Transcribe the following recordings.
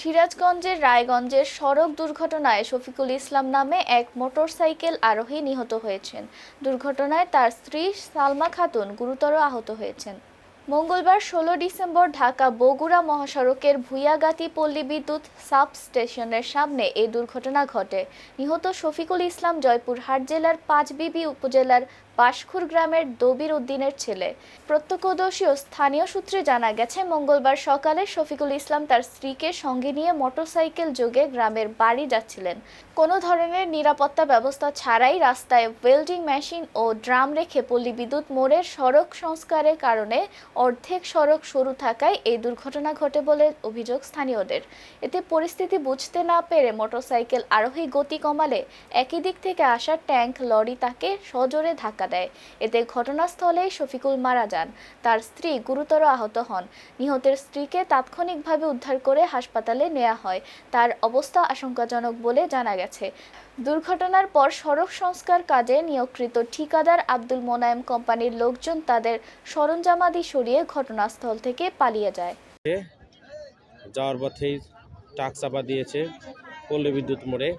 সিরাজগঞ্জের রায়গঞ্জের সড়ক দুর্ঘটনায় শফিকুল ইসলাম নামে এক মোটরসাইকেল আরোহী নিহত হয়েছেন। দুর্ঘটনায় তার স্ত্রী সালমা খাতুন গুরুতর আহত হয়েছেন। মঙ্গলবার ষোলো ডিসেম্বর ঢাকা বগুড়া মহাসড়কের ভুইয়াগাতি পল্লী বিদ্যুৎ সাব স্টেশনের সামনে এই দুর্ঘটনা ঘটে। নিহত শফিকুল ইসলাম জয়পুরহাট জেলার পাঁচবিবি উপজেলার বাসখুর গ্রামের দবির উদ্দিনের ছেলে। প্রত্যক্ষদর্শী ও স্থানীয় সূত্রে জানা গেছে, মঙ্গলবার সকালে শফিকুল ইসলাম তার স্ত্রীকে সঙ্গে নিয়ে মোটরসাইকেল যোগে গ্রামের বাড়ি যাচ্ছিলেন। কোনো ধরনের নিরাপত্তা ব্যবস্থা ছাড়াই রাস্তায় ওয়েল্ডিং মেশিন ও ড্রাম রেখে পল্লী বিদ্যুৎ মোড়ের সড়ক সংস্কারের কারণে অর্ধেক সড়ক সরু থাকায় এই দুর্ঘটনা ঘটে বলে অভিযোগ স্থানীয়দের। এতে পরিস্থিতি বুঝতে না পেরে মোটরসাইকেল আরোহী গতি কমালে একই দিক থেকে আসা ট্যাঙ্ক, লরি তাকে সজোরে ধাক্কা দেয়। এতে ঘটনাস্থলেই শফিকুল মারা যান। তার স্ত্রী গুরুতর আহত হন। নিহতের স্ত্রীকে তাৎক্ষণিকভাবে উদ্ধার করে হাসপাতালে নেওয়া হয়। তার অবস্থা আশঙ্কাজনক বলে জানা গেছে। দুর্ঘটনার পর সড়ক সংস্কার কাজে নিয়োগকৃত ঠিকাদার আব্দুল মোনায়েম কোম্পানির লোকজন তাদের সরঞ্জামাদি সরিয়ে ঘটনাস্থল থেকে পালিয়ে যায়। যাওয়ার পথেই টাক চাপা দিয়েছে পল্লী বিদ্যুৎ মোড়ে।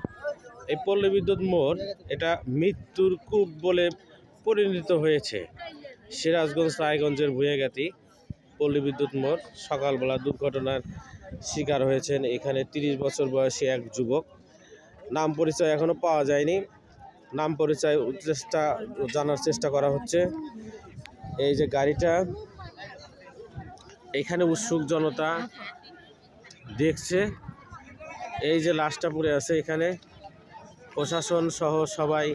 এই পল্লী বিদ্যুৎ মোড় এটা মৃত্যুর কূপ বলে পরিণত হয়েছে। সিরাজগঞ্জ, রায়গঞ্জের ভুয়েগাতি পল্লী বিদ্যুৎ মোড় সকালবেলা দুর্ঘটনার শিকার হয়েছেন এখানে তিরিশ বছর বয়সী এক যুবক। নাম পরিচয় এখনও পাওয়া যায়নি। নাম পরিচয় চেষ্টা জানার চেষ্টা করা হচ্ছে। এই যে গাড়িটা এখানে উৎসুক জনতা দেখছে। এই যে লাশটা পড়ে আছে এখানে। প্রশাসন সহ সবাই